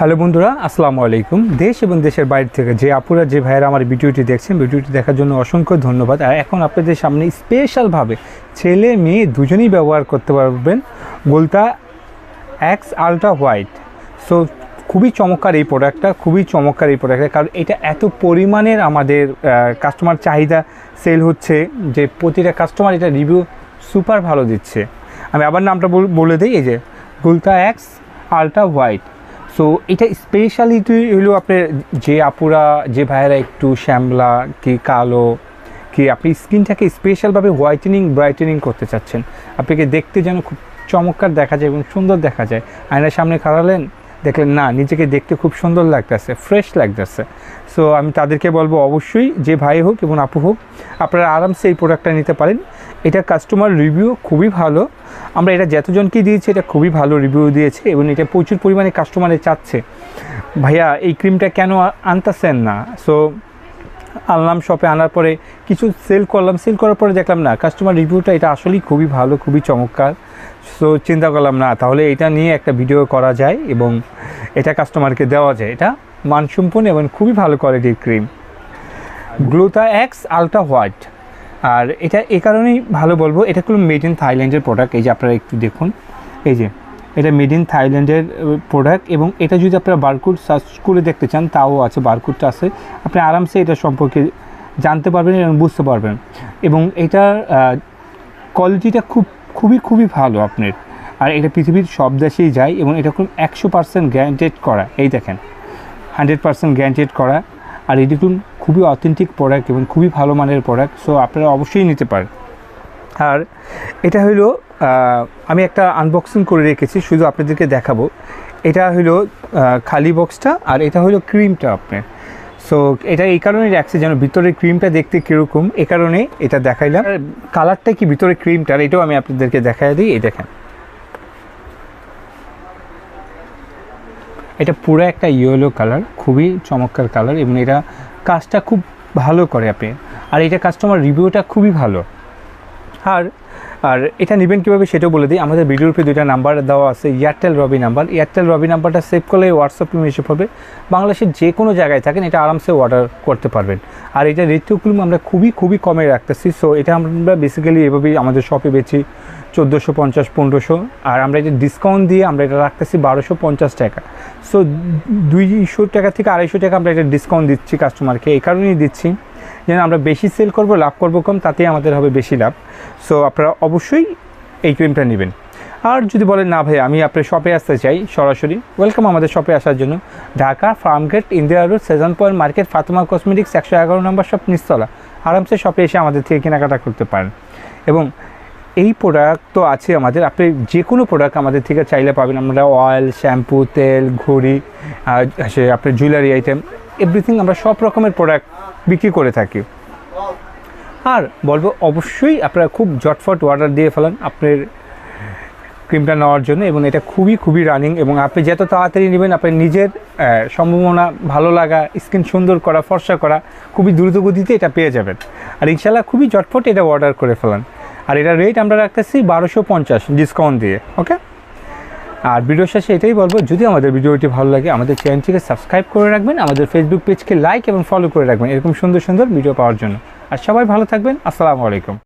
Hello বন্ধুরা, আসসালামু আলাইকুম। দেশ এবং দেশের বাইরে থেকে যে আপুরা, যে ভাইয়েরা আমার ভিডিওটি দেখছেন, ভিডিওটি দেখার জন্য অসংখ্য ধন্যবাদ। আর এখন আপনাদের সামনে স্পেশালভাবে ছেলে মেয়ে দুজনেই ব্যবহার করতে পারবেন গোলতা এক্স আলট্রা হোয়াইট সো খুবই চমৎকার এই প্রোডাক্টটা খুবই চমৎকার এই প্রোডাক্টটা কারণ এটা এত পরিমাণের আমাদের কাস্টমার চাহিদা সেল হচ্ছে যে প্রতিটা কাস্টমার এটা রিভিউ সুপার ভালো দিচ্ছে। আমি আবার নামটা বল- দিই, এই যে গুলতা এক্স আলট্রা হোয়াইট সো এটা স্পেশালিটি হলো আপনার যে আপুরা, যে ভাইয়েরা একটু শ্যামলা, কি কালো, কি আপনি স্কিনটাকে স্পেশালভাবে হোয়াইটেনিং ব্রাইটেনিং করতে চাচ্ছেন। আপনাকে দেখতে যেন খুব চমৎকার দেখা যায় এবং সুন্দর দেখা যায়। আয়নার সামনে খাড়ালেন দেখলেন, না, নিজেকে দেখতে খুব সুন্দর লাগতেছে ফ্রেশ লাগতেছে। সো আমি তাদেরকে বলব অবশ্যই যে ভাই হোক এবং আপু হোক, আপনারা আরামসে এই প্রোডাক্টটা নিতে পারেন। এটা কাস্টমার রিভিউ খুবই ভালো। আমরা এটা যতজনকেই দিয়েছি, এটা খুবই ভালো রিভিউ দিয়েছে এবং এটা প্রচুর পরিমাণে কাস্টমারে চাচ্ছে। ভাইয়া, এই ক্রিমটা কেন আনতেছেন না? সো আনলাম শপে আনার পরে কিছু সেল করলাম। সেল করার পরে দেখলাম, না কাস্টমার রিভিউটা এটা আসলেই খুবই ভালো, খুবই চমৎকার। সো চিন্তা করলাম, না, তাহলে এটা নিয়ে একটা ভিডিও করা যায় এবং এটা কাস্টমারকে দেওয়া যায়। এটা মানসম্পন্ন এবং খুবই ভালো কোয়ালিটির ক্রিম গ্লোতা এক্স আলট্রা হোয়াইট আর এটা এ কারণেই ভালো বলব, এটা কোনো মেড ইন থাইল্যান্ডের প্রোডাক্ট এই যে আপনারা একটু দেখুন। এই যে এটা মেড ইন থাইল্যান্ডের প্রোডাক্ট এবং এটা যদি আপনারা বারকুড সার্চ করে দেখতে চান, তাও আছে বারকুডটা আছে। আপনি আরামসে এটা সম্পর্কে জানতে পারবেন এবং বুঝতে পারবেন। এবং এটার কোয়ালিটিটা খুব, খুবই খুবই ভালো আপনার। আর এটা পৃথিবীর সব দেশেই যায় এবং এটা খুব একশো পার্সেন্ট গ্যারান্টেড করা। এই দেখেন হান্ড্রেড পার্সেন্ট গ্যারান্টেড করা। আর এটি খুব, খুবই অথেন্টিক প্রোডাক্ট এবং খুবই ভালো মানের প্রোডাক্ট সো আপনারা অবশ্যই নিতে পারেন। আর এটা হলো আমি একটা আনবক্সিং করে রেখেছি শুধু আপনাদেরকে দেখাবো। এটা হলো খালি বক্সটা আর এটা হলো ক্রিমটা আপনার। সো এটা এই কারণে রাখছে যেন ভিতরের ক্রিমটা দেখতে কীরকম। এ কারণে এটা দেখাইলাম। আর কালারটা কি ভিতরে ক্রিমটার এটাও আমি আপনাদেরকে দেখাই দিই এই দেখেন। এটা পুরো একটা ইয়েলো কালার খুবই চমৎকার কালার এবং এটা কাজটা খুব ভালো করে আপনি। আর এটা কাস্টমার রিভিউটা খুবই ভালো। আর আর এটা নেবেন কীভাবে সেটাও বলে দিই। আমাদের ভিডিওর উপরে দুইটা নাম্বার দেওয়া আছে Airtel Robi number. Airtel Robi নাম্বারটা সেভ করলে হোয়াটসঅ্যাপ মেসেজ হবে। বাংলাদেশের যে কোনো জায়গায় থাকেন, এটা আরামসে অর্ডার করতে পারবেন। আর এটা রেটগুলো আমরা খুবই খুবই কমে রাখতেছি। সো এটা আমরা বেসিক্যালি এভাবেই আমাদের শপে বেছি চোদ্দোশো পঞ্চাশ, পনেরোশো। আর আমরা এটা ডিসকাউন্ট দিয়ে আমরা এটা রাখতেছি বারোশো পঞ্চাশ টাকা। সো দুইশো টাকা থেকে আড়াইশো টাকা আমরা এটা ডিসকাউন্ট দিচ্ছি কাস্টমারকে এই কারণেই দিচ্ছি। যেন আমরা বেশি সেল করব, লাভ করব কম, তাতেই আমাদের হবে বেশি লাভ। সো আপনারা অবশ্যই এই ক্রিমটা নেবেন। আর যদি বলেন, না ভাই, আমি আপনার শপে আসতে চাই, সরাসরি ওয়েলকাম আমাদের শপে আসার জন্য। ঢাকা ফার্মগেট ইন্দিরা রোড সেজন পয়েন্ট মার্কেট ফাতেমা কসমেটিক্স একশো এগারো নম্বর শপ নিস্তলা আরামসে শপে এসে আমাদের থেকে কেনাকাটা করতে পারেন। এবং এই প্রোডাক্ট তো আছে আমাদের। আপনি যে কোনো প্রোডাক্ট আমাদের থেকে চাইলে পাবেন। আমরা অয়েল শ্যাম্পু তেল, ঘড়ি সে আপনার জুয়েলারি আইটেম এভরিথিং আমরা সব রকমের প্রোডাক্ট বিক্রি করে থাকি। আর বলব অবশ্যই আপনারা খুব জটফট অর্ডার দিয়ে ফেলান আপনার ক্রিমটা নেওয়ার জন্য এবং এটা খুবই খুবই রানিং এবং আপনি যত তাড়াতাড়ি নেবেন, আপনার নিজের সম্ভাবনা ভালো লাগা স্কিন সুন্দর করা, ফর্সা করা, খুবই দ্রুত গতিতে এটা পেয়ে যাবেন। আর ইনশাল্লাহ খুবই জটফট এটা অর্ডার করে ফেলান। আর এটা রেট আমরা রাখতেছি বারোশো পঞ্চাশ ডিসকাউন্ট দিয়ে ওকে আর ভিডিও শেষে এটাই বলব, যদি আমাদের ভিডিওটি ভালো লাগে, আমাদের চ্যানেলটিকে সাবস্ক্রাইব করে রাখবেন, আমাদের ফেসবুক পেজকে লাইক এবং ফলো করে রাখবেন, এরকম সুন্দর সুন্দর ভিডিও পাওয়ার জন্য। আর সবাই ভালো থাকবেন, আসসালামু আলাইকুম।